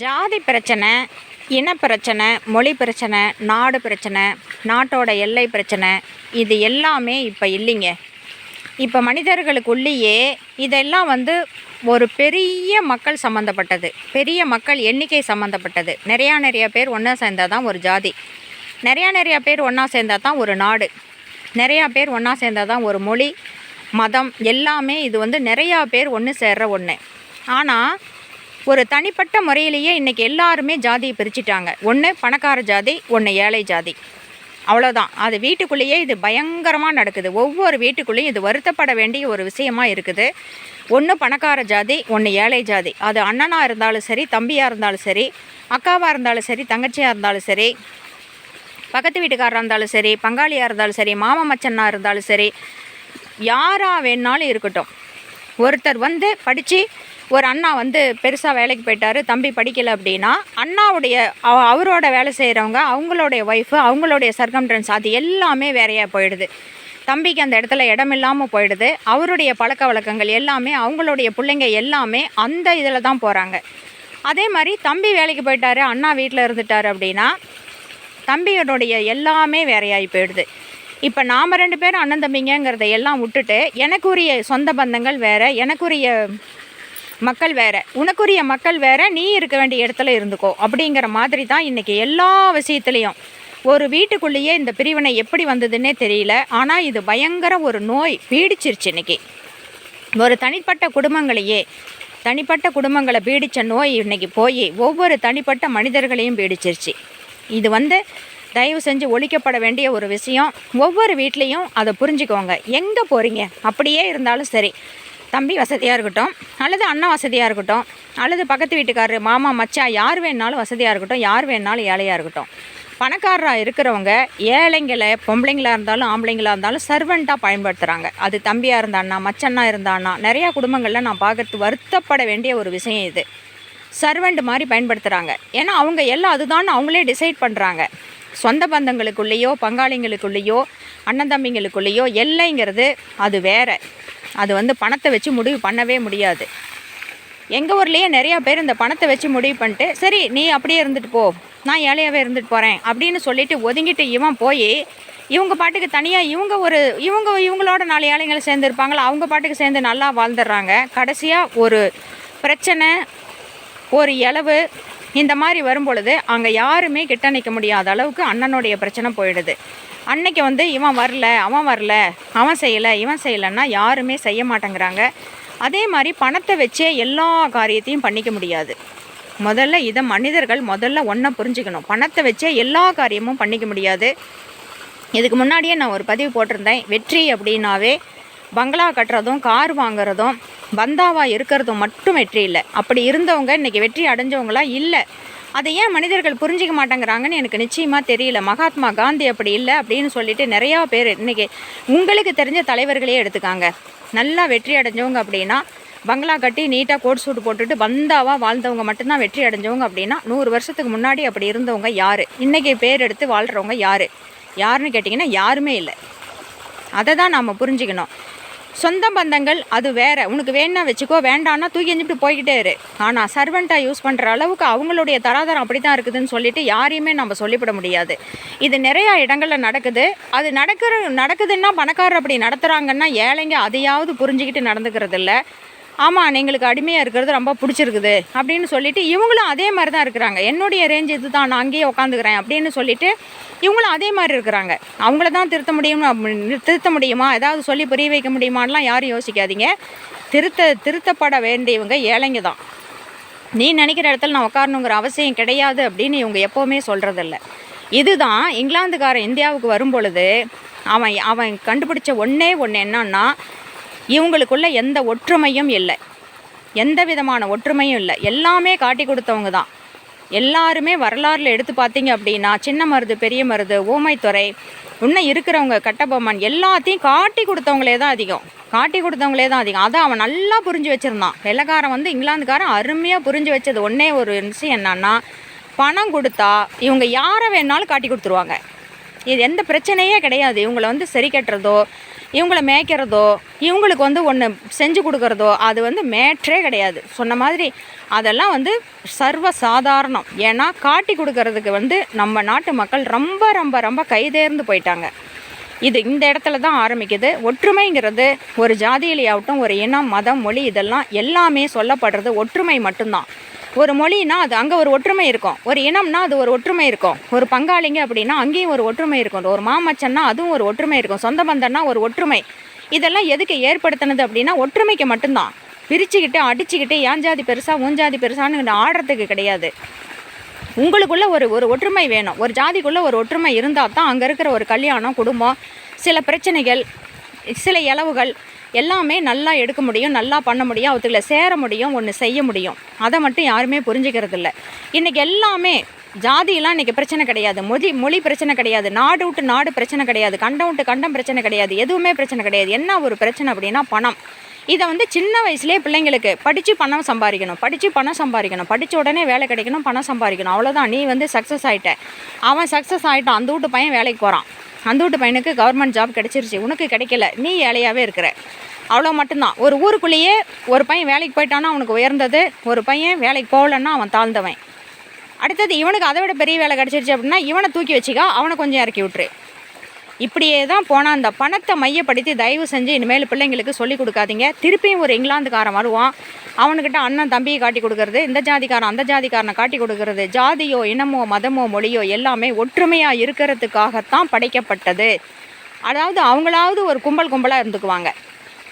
ஜாதி பிரச்சனை இன பிரச்சனை மொழி பிரச்சனை நாடு பிரச்சனை நாட்டோட எல்லை பிரச்சனை இது எல்லாமே இப்போ இல்லைங்க. இப்போ மனிதர்களுக்குள்ளேயே இதெல்லாம் வந்து ஒரு பெரிய மக்கள் சம்மந்தப்பட்டது பெரிய மக்கள் எண்ணிக்கை சம்மந்தப்பட்டது நிறையா நிறையா பேர் ஒன்றா சேர்ந்தால் தான் ஒரு ஜாதி. நிறையா நிறையா பேர் ஒன்றா சேர்ந்தால் தான் ஒரு நாடு. நிறையா பேர் ஒன்றா சேர்ந்தால் தான் ஒரு மொழி மதம் எல்லாமே இது வந்து நிறையா பேர் ஒன்று சேர்ற ஒன்று ஆனால் ஒரு தனிப்பட்ட முறையிலேயே இன்றைக்கி எல்லாருமே ஜாதியை பிரிச்சுட்டாங்க. ஒன்று பணக்கார ஜாதி ஒன்று ஏழை ஜாதி. அவ்வளோதான் அது வீட்டுக்குள்ளேயே இது பயங்கரமாக நடக்குது. ஒவ்வொரு வீட்டுக்குள்ளேயும் இது வருத்தப்பட வேண்டிய ஒரு விஷயமா இருக்குது. ஒன்று பணக்கார ஜாதி ஒன்று ஏழை ஜாதி. அது அண்ணனாக இருந்தாலும் சரி தம்பியாக இருந்தாலும் சரி அக்காவாக இருந்தாலும் சரி தங்கச்சியாக இருந்தாலும் சரி பக்கத்து வீட்டுக்காரராக இருந்தாலும் சரி பங்காளியாக இருந்தாலும் சரி மாமா மச்சனாக இருந்தாலும் சரி யாராக வேணாலும் இருக்கட்டும். ஒருத்தர் வந்து படித்து ஒரு அண்ணா வந்து பெருசாக வேலைக்கு போயிட்டார் தம்பி படிக்கலை அப்படின்னா அண்ணாவுடைய அவ- அவரோட வேலை செய்கிறவங்க அவங்களுடைய ஒய்ஃபு அவங்களுடைய சர்க்கம்டன்ஸ் அது எல்லாமே வேறையாக போயிடுது. தம்பிக்கு அந்த இடத்துல இடம் இல்லாமல் போயிடுது அவருடைய பழக்க வழக்கங்கள் எல்லாமே அவங்களுடைய பிள்ளைங்க எல்லாமே அந்த இதில் தான் போகிறாங்க அதே மாதிரி தம்பி வேலைக்கு போயிட்டார் அண்ணா வீட்டில் இருந்துட்டார் அப்படின்னா தம்பியோடைய எல்லாமே வேறையாகி போயிடுது. இப்போ நாம் ரெண்டு பேரும் அண்ணன் தம்பிங்கிறத எல்லாம் விட்டுட்டு எனக்குரிய சொந்த பந்தங்கள் வேறு எனக்குரிய மக்கள் வேறு. உனக்குரிய மக்கள் வேறு நீ இருக்க வேண்டிய இடத்துல இருந்துக்கோ. அப்படிங்கிற மாதிரி தான் இன்றைக்கி எல்லா விஷயத்துலேயும். ஒரு வீட்டுக்குள்ளேயே இந்த பிரிவினை எப்படி வந்ததுன்னே தெரியல. ஆனால் இது பயங்கர ஒரு நோய் பீடிச்சிருச்சு இன்றைக்கி ஒரு தனிப்பட்ட குடும்பங்களையே தனிப்பட்ட குடும்பங்களை பீடித்த நோய் இன்றைக்கி போய் ஒவ்வொரு தனிப்பட்ட மனிதர்களையும் பீடிச்சிருச்சு. இது வந்து தயவு செஞ்சு ஒழிக்கப்பட வேண்டிய ஒரு விஷயம். ஒவ்வொரு வீட்லேயும் அதை புரிஞ்சுக்கோங்க. எங்கே போகிறீங்க அப்படியே இருந்தாலும் சரி. தம்பி வசதியாக இருக்கட்டும் அல்லது அண்ணன் வசதியாக இருக்கட்டும் அல்லது பக்கத்து வீட்டுக்காரர் மாமா மச்சான் யார் வேணாலும் வசதியாக இருக்கட்டும் யார் வேணாலும் ஏழையாக இருக்கட்டும். பணக்காரராக இருக்கிறவங்க ஏழைங்களை பொம்பளைங்களா இருந்தாலும் ஆம்பளைங்களா இருந்தாலும் சர்வெண்ட்டாக பயன்படுத்துகிறாங்க அது தம்பியாக இருந்தான்னா மச்சன்னா இருந்தான்னா நிறையா குடும்பங்களில் நான் பார்க்கறது வருத்தப்பட வேண்டிய ஒரு விஷயம் இது. சர்வெண்ட் மாதிரி பயன்படுத்துகிறாங்க ஏன்னா அவங்க எல்லாம் அதுதான் அவங்களே டிசைட் பண்ணுறாங்க சொந்த பந்தங்களுக்குள்ளேயோ பங்காளிங்களுக்குள்ளேயோ அண்ணன் தம்பிங்களுக்குள்ளேயோ எல்லைங்கிறது அது வேற. அது வந்து பணத்தை வச்சு முடிவு பண்ணவே முடியாது. எங்கள் ஊர்லேயே நிறையா பேர் இந்த பணத்தை வச்சு முடிவு பண்ணிட்டு சரி நீ அப்படியே இருந்துட்டு போ. நான் ஏழையாகவே இருந்துட்டு போகிறேன் அப்படின்னு சொல்லிட்டு ஒதுங்கிட்டு இவன் போய் இவங்க பாட்டுக்கு தனியாக இவங்க ஒரு இவங்க இவங்களோட நாலு ஏழைங்களை சேர்ந்து இருப்பாங்களா அவங்க பாட்டுக்கு சேர்ந்து நல்லா வாழ்ந்துடுறாங்க. கடைசியாக ஒரு பிரச்சனை ஒரு இளவு இந்த மாதிரி வரும் பொழுது அங்கே யாருமே கிட்ட நிற்க முடியாத அளவுக்கு அண்ணனுடைய பிரச்சனை போயிடுது. அன்னைக்கு வந்து இவன் வரல அவன் வரல அவன் செய்யலை இவன் செய்யலைன்னா யாருமே செய்ய மாட்டேங்கிறாங்க. அதே மாதிரி பணத்தை வச்சே எல்லா காரியத்தையும் பண்ணிக்க முடியாது. முதல்ல இதை மனிதர்கள் முதல்ல ஒன்றை புரிஞ்சுக்கணும். பணத்தை வச்சே எல்லா காரியமும் பண்ணிக்க முடியாது. இதுக்கு முன்னாடியே நான் ஒரு பதிவு போட்டிருந்தேன். வெற்றி அப்படின்னாவே பங்களா கட்டுறதும் கார் வாங்குறதும் பந்தாவாக இருக்கிறதும் மட்டும் வெற்றி இல்லை. அப்படி இருந்தவங்க இன்னைக்கு வெற்றி அடைஞ்சவங்களாம் இல்லை. அதை ஏன் மனிதர்கள் புரிஞ்சிக்க மாட்டேங்கிறாங்கன்னு எனக்கு நிச்சயமாக தெரியல. மகாத்மா காந்தி அப்படி இல்லை அப்படின்னு சொல்லிட்டு நிறையா பேர் இன்றைக்கி உங்களுக்கு தெரிஞ்ச தலைவர்களே எடுத்துக்காங்க. நல்லா வெற்றி அடைஞ்சவங்க அப்படின்னா பங்களா கட்டி நீட்டாக கோட் சூட் போட்டுட்டு வந்தாவா வாழ்ந்தவங்க மட்டும்தான் வெற்றி அடைஞ்சவங்க அப்படின்னா நூறு வருஷத்துக்கு முன்னாடி அப்படி இருந்தவங்க யார்? இன்றைக்கி பேர் எடுத்து வாழ்கிறவங்க யார்? யாருன்னு கேட்டிங்கன்னா யாருமே இல்லை. அதை தான் நாம் புரிஞ்சுக்கணும். சொந்த பந்தங்கள் அது வேறு. உனக்கு வேணா வச்சுக்கோ வேண்டான்னா தூக்கி எஞ்சிட்டு போய்கிட்டே இரு. ஆனால் சர்வெண்ட்டாக யூஸ் பண்ணுற அளவுக்கு அவங்களுடைய தராதரம் அப்படி தான் இருக்குதுன்னு சொல்லிட்டு யாரையுமே நம்ம சொல்லிவிட முடியாது. இது நிறையா இடங்களில் நடக்குது. அது நடக்கிற நடக்குதுன்னா பணக்காரர் அப்படி நடத்துகிறாங்கன்னா ஏழைங்க அதையாவது புரிஞ்சுக்கிட்டு நடந்துக்கிறது இல்லை ஆமாம் எங்களுக்கு அடிமையாக இருக்கிறது ரொம்ப பிடிச்சிருக்குது அப்படின்னு சொல்லிட்டு இவங்களும் அதே மாதிரி தான் இருக்கிறாங்க. என்னுடைய ரேஞ்ச் இது தான் நான் அங்கேயே உட்காந்துக்கிறேன் அப்படின்னு சொல்லிட்டு இவங்களும் அதே மாதிரி இருக்கிறாங்க. அவங்கள தான் திருத்த முடியும் திருத்த முடியுமா? ஏதாவது சொல்லி புரிய வைக்க முடியுமான்லாம் யாரும் யோசிக்காதீங்க. திருத்த திருத்தப்பட வேண்டியவங்க ஏழைங்க தான் நீ நினைக்கிற இடத்துல நான் உட்காரணுங்கிற அவசியம் கிடையாது அப்படின்னு இவங்க எப்போவுமே சொல்கிறதில்ல இதுதான் இங்கிலாந்துக்காரன் இந்தியாவுக்கு வரும் பொழுது அவன் அவன் கண்டுபிடிச்ச ஒன்றே ஒன்று என்னன்னா இவங்களுக்குள்ள எந்த ஒற்றுமையும் இல்லை. எந்த விதமான ஒற்றுமையும் இல்லை. எல்லாமே காட்டி கொடுத்தவங்க தான். எல்லாருமே வரலாறுல எடுத்து பார்த்தீங்க அப்படின்னா சின்ன மருது பெரிய மருது ஊமைத்துறை இன்னும் இருக்கிறவங்க கட்டபொம்மன் எல்லாத்தையும் காட்டி கொடுத்தவங்களே தான் அதிகம். காட்டி கொடுத்தவங்களே தான் அதிகம். அதை அவன் நல்லா புரிஞ்சு வச்சுருந்தான். வெள்ளக்காரன் வந்து இங்கிலாந்துக்காரன் அருமையாக புரிஞ்சு வச்சது. ஒன்றே ஒரு விஷயம் என்னன்னா பணம் கொடுத்தா இவங்க யாரை வேணாலும் காட்டி கொடுத்துருவாங்க. இது எந்த பிரச்சனையே கிடையாது. இவங்களை வந்து சரி கட்டுறதோ இவங்களை மேய்க்கிறதோ இவங்களுக்கு வந்து ஒன்று செஞ்சு கொடுக்குறதோ அது வந்து மேட்ரே கிடையாது. சொன்ன மாதிரி அதெல்லாம் வந்து சர்வ சாதாரணம் ஏன்னா காட்டி கொடுக்கறதுக்கு வந்து நம்ம நாட்டு மக்கள் ரொம்ப ரொம்ப ரொம்ப கைதேர்ந்து போயிட்டாங்க. இது இந்த இடத்துல தான் ஆரம்பிக்குது. ஒற்றுமைங்கிறது ஒரு ஜாதியிலேயாகட்டும் ஒரு இனம் மதம் மொழி இதெல்லாம் எல்லாமே சொல்லப்படுறது ஒற்றுமை மட்டும்தான். ஒரு மொழினா அது அங்கே ஒரு ஒற்றுமை இருக்கும். ஒரு இனம்னா அது ஒரு ஒற்றுமை இருக்கும். ஒரு பங்காளிங்க அப்படின்னா அங்கேயும் ஒரு ஒற்றுமை இருக்கும். ஒரு மாமச்சன்னா அதுவும் ஒரு ஒற்றுமை இருக்கும். சொந்த பந்தம்னா ஒரு ஒற்றுமை. இதெல்லாம் எதுக்கு ஏற்படுத்தினது அப்படின்னா ஒற்றுமைக்கு மட்டும்தான். பிரிச்சுக்கிட்டு அடிச்சுக்கிட்டு ஏன் ஜாதி பெருசா உன் ஜாதி பெருசான்னு ஆடுறதுக்கு கிடையாது. உங்களுக்குள்ளே ஒரு ஒரு ஒற்றுமை வேணும். ஒரு ஜாதிக்குள்ளே ஒரு ஒற்றுமை இருந்தால் தான் அங்கே இருக்கிற ஒரு கல்யாணம் குடும்பம் சில பிரச்சனைகள் சில இளவுகள் எல்லாமே நல்லா எடுக்க முடியும் நல்லா பண்ண முடியும் அவத்துக்குள்ள சேர முடியும் ஒன்று செய்ய முடியும். அதை மட்டும் யாருமே புரிஞ்சுக்கிறது இல்லை இன்றைக்கி எல்லாமே ஜாதியெல்லாம் இன்றைக்கி பிரச்சனை கிடையாது. மொழி மொழி பிரச்சனை கிடையாது. நாடு விட்டு நாடு பிரச்சனை கிடையாது. கண்டம் விட்டு கண்டம் பிரச்சனை கிடையாது. எதுவுமே பிரச்சனை கிடையாது. என்ன ஒரு பிரச்சனை அப்படின்னா பணம். இதை வந்து சின்ன வயசுலேயே பிள்ளைங்களுக்கு படித்து பணம் சம்பாதிக்கணும். படித்து பணம் சம்பாதிக்கணும். படித்த உடனே வேலை கிடைக்கணும் பணம் சம்பாதிக்கணும். அவ்வளோதான் நீ வந்து சக்ஸஸ் ஆகிட்ட அவன் சக்ஸஸ் ஆகிட்டான் அந்த வீட்டு பையன் வேலைக்கு போகிறான் அந்த வீட்டு பையனுக்கு கவர்மெண்ட் ஜாப் கிடைச்சிருச்சு. உனக்கு கிடைக்கல. நீ ஏழையாகவே இருக்கிற. அவ்வளோ மட்டும்தான். ஒரு ஊருக்குள்ளேயே ஒரு பையன் வேலைக்கு போயிட்டான்னா அவனுக்கு உயர்ந்தது. ஒரு பையன் வேலைக்கு போகலன்னா அவன் தாழ்ந்தவன். அடுத்தது இவனுக்கு அதை விட பெரிய வேலை கிடச்சிருச்சு அப்படின்னா இவனை தூக்கி வச்சுக்கா அவனை கொஞ்சம் இறக்கி விட்டுரு. இப்படியே தான் போனால் அந்த பணத்தை மையப்படுத்தி தயவு செஞ்சு இனிமேல் பிள்ளைங்களுக்கு சொல்லி கொடுக்காதீங்க. திருப்பியும் ஒரு இங்கிலாந்துக்காரன் வருவான். அவனுக்கிட்ட அண்ணன் தம்பியை காட்டி கொடுக்கறது இந்த ஜாதிக்காரன் அந்த ஜாதிக்காரனை காட்டி கொடுக்கறது ஜாதியோ இனமோ மதமோ மொழியோ எல்லாமே ஒற்றுமையாக இருக்கிறதுக்காகத்தான் படைக்கப்பட்டது. அதாவது அவங்களாவது ஒரு கும்பல் கும்பலாக இருந்துக்குவாங்க.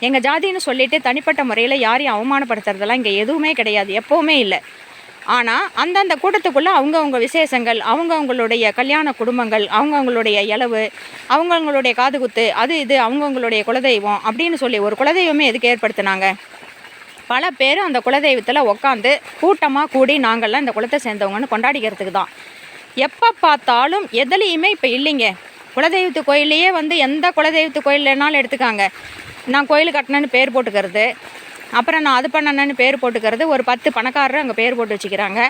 எங்கள் ஜாதின்னு சொல்லிட்டு தனிப்பட்ட முறையில் யாரையும் அவமானப்படுத்துறதெல்லாம் இங்கே எதுவுமே கிடையாது எப்போவுமே இல்லை. ஆனால் அந்தந்த கூட்டத்துக்குள்ளே அவங்கவுங்க விசேஷங்கள் அவங்கவுங்களுடைய கல்யாண குடும்பங்கள் அவங்கவுங்களுடைய இளவு அவங்கவுங்களுடைய காதுகுத்து அது இது அவங்கவுங்களுடைய குலதெய்வம் அப்படின்னு சொல்லி ஒரு குலதெய்வமே எதுக்கு ஏற்படுத்தினாங்க? பல பேர் அந்த குலதெய்வத்தில் உட்காந்து கூட்டமாக கூடி நாங்கள்லாம் இந்த குலத்தை சேர்ந்தவங்கன்னு கொண்டாடிக்கிறதுக்கு தான். எப்போ பார்த்தாலும் எதுலேயுமே இப்போ இல்லைங்க. குலதெய்வத்து கோயிலையே வந்து எந்த குலதெய்வத்து கோயில்னாலும் எடுத்துக்காங்க. நான் கோயில் கட்டினேன்னு பேர் போட்டுக்கிறது. அப்புறம் நான் அது பண்ணேன்னு பேர் போட்டுக்கிறது. ஒரு பத்து பணக்காரர் அங்கே பேர் போட்டு வச்சுக்கிறாங்க.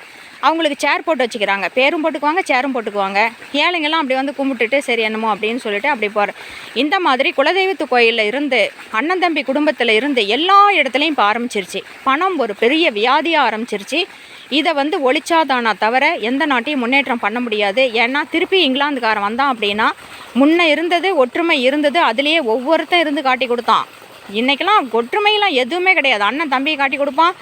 அவங்களுக்கு சேர் போட்டு வச்சுக்கிறாங்க. பேரும் போட்டுக்குவாங்க சேரும் போட்டுக்குவாங்க. ஏழைங்கெல்லாம் அப்படி வந்து கும்பிட்டுட்டு சரி என்னமோ அப்படின்னு சொல்லிட்டு அப்படி போகிற இந்த மாதிரி குலதெய்வத்து கோயிலில் இருந்து அண்ணன் தம்பி குடும்பத்தில் இருந்து எல்லா இடத்துலையும் இப்போ ஆரம்பிச்சிருச்சு. பணம் ஒரு பெரிய வியாதியாக ஆரம்பிச்சிருச்சு. இதை வந்து ஒழிச்சாதானா தவிர எந்த நாட்டையும் முன்னேற்றம் பண்ண முடியாது. ஏன்னா திருப்பி இங்கிலாந்துக்காரன் வந்தான் அப்படின்னா முன்ன இருந்தது ஒற்றுமை இருந்தது அதுலேயே ஒவ்வொருத்தன் இருந்து காட்டி கொடுத்தான். இன்றைக்கெல்லாம் ஒற்றுமையெல்லாம் எதுவுமே கிடையாது. அண்ணன் தம்பியை காட்டி கொடுப்பான்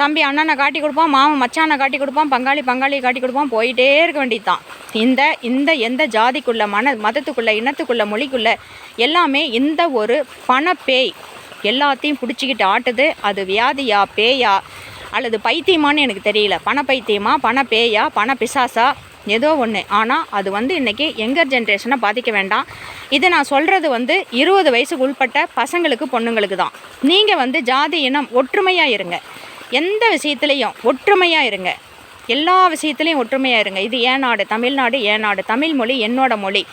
தம்பி அண்ணனை காட்டி கொடுப்பான் மாமன் மச்சானை காட்டி கொடுப்பான் பங்காளி பங்காளியை காட்டி கொடுப்பான் போயிட்டே இருக்க வேண்டியதுதான். இந்த இந்த எந்த ஜாதிக்குள்ள மன மதத்துக்குள்ளே இனத்துக்குள்ள மொழிக்குள்ளே எல்லாமே இந்த ஒரு பணப்பேய் எல்லாத்தையும் பிடிச்சிக்கிட்டு ஆட்டுது. அது வியாதியா பேயா அல்லது பைத்தியமான்னு எனக்கு தெரியல. பண பைத்தியமா பண பேயா பண பிசாசா ஏதோ ஒன்று ஆனால் அது வந்து இன்றைக்கி யங்கர் ஜென்ரேஷனை பாதிக்க வேண்டாம். இது நான் சொல்கிறது வந்து இருபது வயசுக்கு உள்பட்ட பசங்களுக்கு பொண்ணுங்களுக்கு தான். நீங்கள் வந்து ஜாதி இனம் ஒற்றுமையாக இருங்க. எந்த விஷயத்துலையும் ஒற்றுமையாக இருங்க. எல்லா விஷயத்துலையும் ஒற்றுமையாக இருங்க. இது ஏன் நாடு? தமிழ்நாடு ஏன் நாடு? தமிழ் மொழி என்னோட மொழி.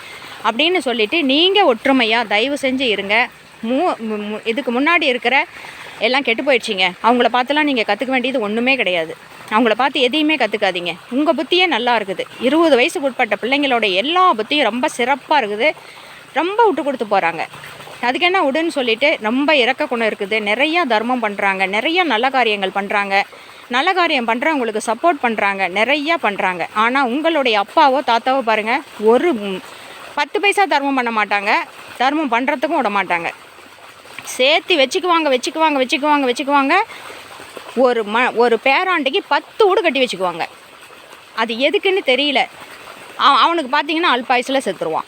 அப்படின்னு சொல்லிவிட்டு நீங்கள் ஒற்றுமையாக தயவு செஞ்சு இருங்க. மூ மு- இதுக்கு முன்னாடி இருக்கிற எல்லாம் கெட்டு போயிடுச்சிங்க. அவங்கள பார்த்துலாம் நீங்கள் கற்றுக்க வேண்டியது ஒன்றுமே கிடையாது. அவங்கள பார்த்து எதையுமே கற்றுக்காதீங்க உங்கள் புத்தியே நல்லா இருக்குது. இருபது வயசுக்கு உட்பட்ட பிள்ளைங்களோட எல்லா புத்தியும் ரொம்ப சிறப்பாக இருக்குது. ரொம்ப விட்டு கொடுத்து போகிறாங்க அதுக்கு என்ன விடுன்னு சொல்லிட்டு ரொம்ப இறக்க குணம் இருக்குது. நிறையா தர்மம் பண்ணுறாங்க நிறையா நல்ல காரியங்கள் பண்ணுறாங்க நல்ல காரியம் பண்ணுறவங்களுக்கு சப்போர்ட் பண்ணுறாங்க நிறையா பண்ணுறாங்க ஆனால் உங்களுடைய அப்பாவோ தாத்தாவோ பாருங்கள் ஒரு பத்து பைசா தர்மம் பண்ண மாட்டாங்க. தர்மம் பண்ணுறதுக்கும் விட மாட்டாங்க. சேர்த்து வச்சுக்குவாங்க வச்சுக்குவாங்க வச்சுக்குவாங்க வச்சுக்குவாங்க. ஒரு ம ஒரு பேராண்டிக்கு பத்து வீடு கட்டி வச்சுக்குவாங்க. அது எதுக்குன்னு தெரியல. அவனுக்கு பார்த்தீங்கன்னா அல்பாயுசில் செத்துருவான்.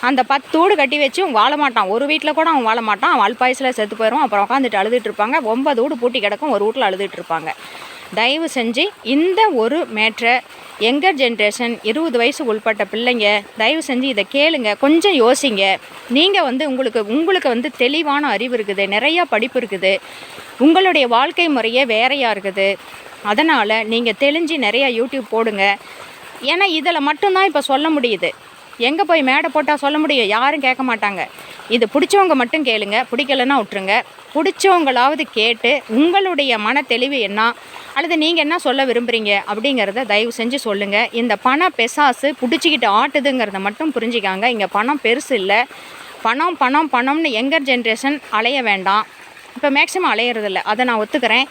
அந்த பத்து வீடு கட்டி வச்சும் வாழ மாட்டான். ஒரு வீட்டில் கூட அவன் வாழ மாட்டான். அவன் அல்பாயுசில் செத்து போயிடுவான். அப்புறம் உட்காந்துட்டு அழுதுட்டு இருப்பாங்க. ஒன்பது வீடு பூட்டி கிடக்கும். ஒரு வீட்டில் அழுதுட்டு இருப்பாங்க. தயவு செஞ்சு இந்த ஒரு மேட்ரை யங்கர் ஜென்ரேஷன் இருபது வயசு உள்பட்ட பிள்ளைங்க தயவு செஞ்சு இதை கேளுங்க கொஞ்சம் யோசிங்க. நீங்கள் வந்து உங்களுக்கு உங்களுக்கு வந்து தெளிவான அறிவு இருக்குது நிறையா படிப்பு இருக்குது. உங்களுடைய வாழ்க்கை முறையே வேறையாக இருக்குது. அதனால் நீங்கள் தெளிஞ்சு நிறையா யூடியூப் போடுங்க. ஏன்னா இதில் மட்டும்தான் இப்போ சொல்ல முடியுது. எங்கே போய் மேடை போட்டால் சொல்ல முடியும்? யாரும் கேட்க மாட்டாங்க. இது பிடிச்சவங்க மட்டும் கேளுங்க பிடிக்கலன்னா விட்டுருங்க. பிடிச்சவங்களாவது கேட்டு உங்களுடைய மன தெளிவு என்ன? அல்லது நீங்கள் என்ன சொல்ல விரும்புகிறீங்க அப்படிங்கிறத தயவு செஞ்சு சொல்லுங்கள் இந்த பண பெசாசு பிடிச்சிக்கிட்டு ஆட்டுதுங்கிறத மட்டும் புரிஞ்சுக்காங்க. இங்கே பணம் பெருசு இல்லை. பணம் பணம் பணம்னு எங்கர் ஜென்ரேஷன் அலைய வேண்டாம். இப்போ மேக்ஸிமம் அலையிறதில்ல. அதை நான் ஒத்துக்கிறேன்.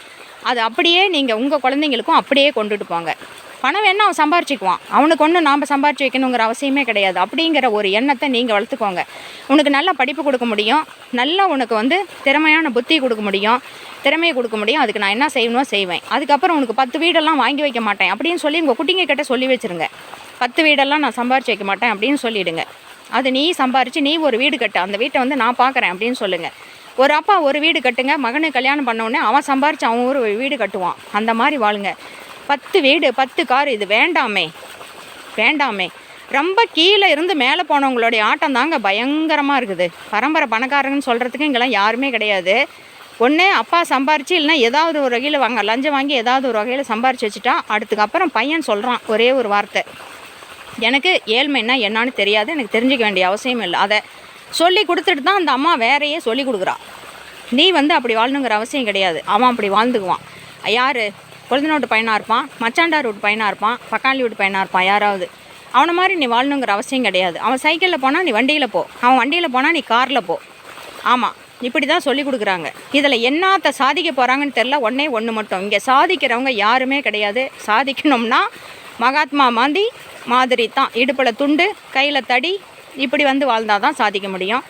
அது அப்படியே நீங்கள் உங்கள் குழந்தைங்களுக்கும் அப்படியே கொண்டுட்டு போங்க. பணம் வேணால் அவன் சம்பாரிச்சிக்குவான். அவனுக்கு ஒன்றும் நாம் சம்பாரிச்சு வைக்கணுங்கிற அவசியமே கிடையாது. அப்படிங்கிற ஒரு எண்ணத்தை நீங்கள் வளர்த்துக்கோங்க. உனக்கு நல்ல படிப்பு கொடுக்க முடியும். நல்லா உனக்கு வந்து திறமையான புத்தி கொடுக்க முடியும். திறமையை கொடுக்க முடியும். அதுக்கு நான் என்ன செய்யணுமோ செய்வேன். அதுக்கப்புறம் உனக்கு பத்து வீடெல்லாம் வாங்கி வைக்க மாட்டேன் அப்படின்னு சொல்லி உங்கள் குட்டிங்க கிட்ட சொல்லி வச்சுருங்க. பத்து வீடெல்லாம் நான் சம்பாரிச்சு வைக்க மாட்டேன் அப்படின்னு சொல்லிவிடுங்க அது நீ சம்பாரித்து நீ ஒரு வீடு கட்டு. அந்த வீட்டை வந்து நான் பார்க்குறேன் அப்படின்னு சொல்லுங்கள் ஒரு அப்பா ஒரு வீடு கட்டுங்க. மகனுக்கு கல்யாணம் பண்ணவுடனே அவன் சம்பாரித்து அவன் ஒரு வீடு கட்டுவான். அந்த மாதிரி வாழுங்க. பத்து வீடு பத்து கார் இது வேண்டாமே. வேண்டாமே. ரொம்ப கீழே இருந்து மேலே போனவங்களுடைய ஆட்டம் தாங்க பயங்கரமாக இருக்குது. பரம்பரை பணக்காரங்கன்னு சொல்கிறதுக்கு இங்கெல்லாம் யாருமே கிடையாது. ஒன்று அப்பா சம்பாரிச்சு இல்லைன்னா ஏதாவது ஒரு வகையில் வாங்க லஞ்சம் வாங்கி ஏதாவது ஒரு வகையில் சம்பாரிச்சு வச்சுட்டா அடுத்துக்கப்புறம் பையன் சொல்கிறான் ஒரே ஒரு வார்த்தை. எனக்கு ஏழ்மைன்னா என்னான்னு தெரியாது எனக்கு தெரிஞ்சுக்க வேண்டிய அவசியம் இல்லை. அதை சொல்லி கொடுத்துட்டு தான் அந்த அம்மா வேறையே சொல்லி கொடுக்குறா. நீ வந்து அப்படி வாழணுங்கிற அவசியம் கிடையாது. அவன் அப்படி வாழ்ந்துக்குவான். யார்? கொழுந்தன வீட்டு பையனாக இருப்பான் மச்சாண்டார் வீட்டு பையனாக இருப்பான் பக்காளி வீட்டு பையனாக இருப்பான் யாராவது. அவனை மாதிரி நீ வாழணுங்கிற அவசியம் கிடையாது. அவன் சைக்கிளில் போனால் நீ வண்டியில் போ. அவன் வண்டியில் போனால் நீ காரில் போ. ஆமாம் இப்படி தான் சொல்லி கொடுக்குறாங்க. இதில் என்னத்த சாதிக்க போகிறாங்கன்னு தெரில ஒன்றே ஒன்று மட்டும். இங்கே சாதிக்கிறவங்க யாருமே கிடையாது. சாதிக்கணும்னா மகாத்மா மாந்தி மாதிரி தான். இடுப்பில் துண்டு கையில் தடி இப்படி வந்து வாழ்ந்தால் தான் சாதிக்க முடியும்.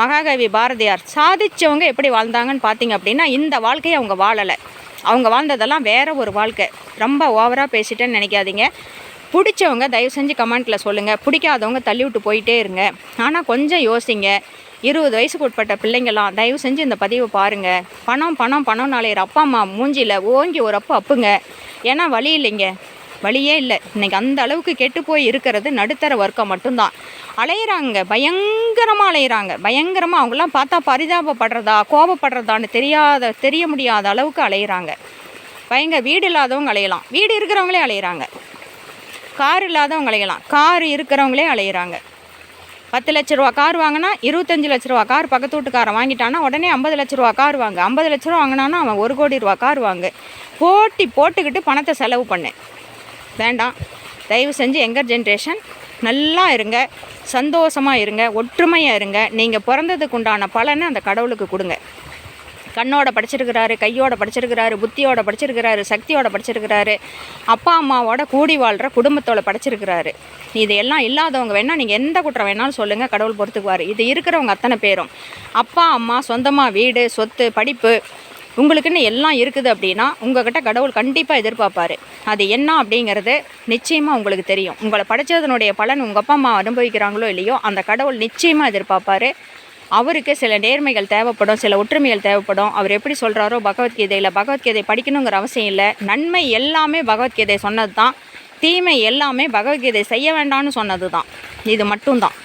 மகாகவி பாரதியார் சாதித்தவங்க எப்படி வாழ்ந்தாங்கன்னு பார்த்தீங்க அப்படின்னா இந்த வாழ்க்கையை அவங்க வாழலை. அவங்க வாழ்ந்ததெல்லாம் வேறு ஒரு வாழ்க்கை. ரொம்ப ஓவராக பேசிட்டேன்னு நினைக்காதீங்க. பிடிச்சவங்க தயவு செஞ்சு கமெண்ட்டில் சொல்லுங்கள் பிடிக்காதவங்க தள்ளி விட்டு போயிட்டே இருங்க. ஆனால் கொஞ்சம் யோசிங்க. இருபது வயசுக்கு உட்பட்ட பிள்ளைங்களாம் தயவு செஞ்சு இந்த பதிவை பாருங்கள் பணம் பணம் பணம் நாளையர் அப்பா அம்மா மூஞ்சியில் ஓங்கி ஒரு அப்பு அப்புங்க. ஏன்னா வழி இல்லைங்க. வழியே இல்லை. இன்னைக்கு அந்த அளவுக்கு கெட்டு போய் இருக்கிறது நடுத்தர வர்க்கம் மட்டும்தான். அலையிறாங்க பயங்கரமாக அலையிறாங்க. பயங்கரமாக அவங்களாம் பார்த்தா பரிதாபப்படுறதா கோபப்படுறதான்னு தெரியாத தெரிய முடியாத அளவுக்கு அலையிறாங்க. பயங்கர வீடு இல்லாதவங்க அலையலாம். வீடு இருக்கிறவங்களே அலையிறாங்க. கார் இல்லாதவங்க அலையலாம். கார் இருக்கிறவங்களே அலையிறாங்க. பத்து லட்ச ரூபா கார் வாங்கினா இருபத்தஞ்சு லட்ச ரூபா கார் பக்கத்து வீட்டுக்காரன் வாங்கிட்டான்னா உடனே ஐம்பது லட்ச ரூபா கார் வாங்க. ஐம்பது லட்ச ரூபா வாங்கினானா அவன் ஒரு கோடி ரூபா கார் வாங்கு. போட்டி போட்டுக்கிட்டு பணத்தை செலவு பண்ணேன் வேண்டாம். தயவு செஞ்சு எங்கர் ஜென்ரேஷன் நல்லா இருங்க. சந்தோஷமாக இருங்க. ஒற்றுமையாக இருங்க. நீங்கள் பிறந்ததுக்கு உண்டான பலனை அந்த கடவுளுக்கு கொடுங்க. கண்ணோட படிச்சிருக்கிறாரு கையோட படிச்சிருக்கிறாரு புத்தியோட படிச்சிருக்கிறாரு சக்தியோட படிச்சிருக்கிறாரு. அப்பா அம்மாவோட கூடி வாழ்கிற குடும்பத்தோட படிச்சிருக்கிறாரு. இது எல்லாம் இல்லாதவங்க வேணால் நீங்கள் எந்த குற்றம் வேணாலும் சொல்லுங்கள் கடவுள் பொறுத்துக்குவார். இது இருக்கிறவங்க அத்தனை பேரும். அப்பா அம்மா சொந்தமாக வீடு சொத்து படிப்பு உங்களுக்குன்னு எல்லாம் இருக்குது அப்படின்னா உங்ககிட்ட கடவுள் கண்டிப்பாக எதிர்பார்ப்பாரு. அது என்ன அப்படிங்கிறது நிச்சயமாக உங்களுக்கு தெரியும். உங்களை படைச்சதனுடைய பலன் உங்கள் அப்பா அம்மா அனுபவிக்கிறாங்களோ இல்லையோ அந்த கடவுள் நிச்சயமாக எதிர்பார்ப்பாரு. அவருக்கு சில நேர்மைகள் தேவைப்படும் சில ஒற்றுமைகள் தேவைப்படும். அவர் எப்படி சொல்கிறாரோ பகவத்கீதையில் பகவத்கீதை படிக்கணுங்கிற அவசியம் இல்லை. நன்மை எல்லாமே பகவத்கீதை சொன்னது தான் தீமை எல்லாமே பகவத்கீதை செய்ய வேண்டாம்னு சொன்னது தான் இது மட்டும்தான்.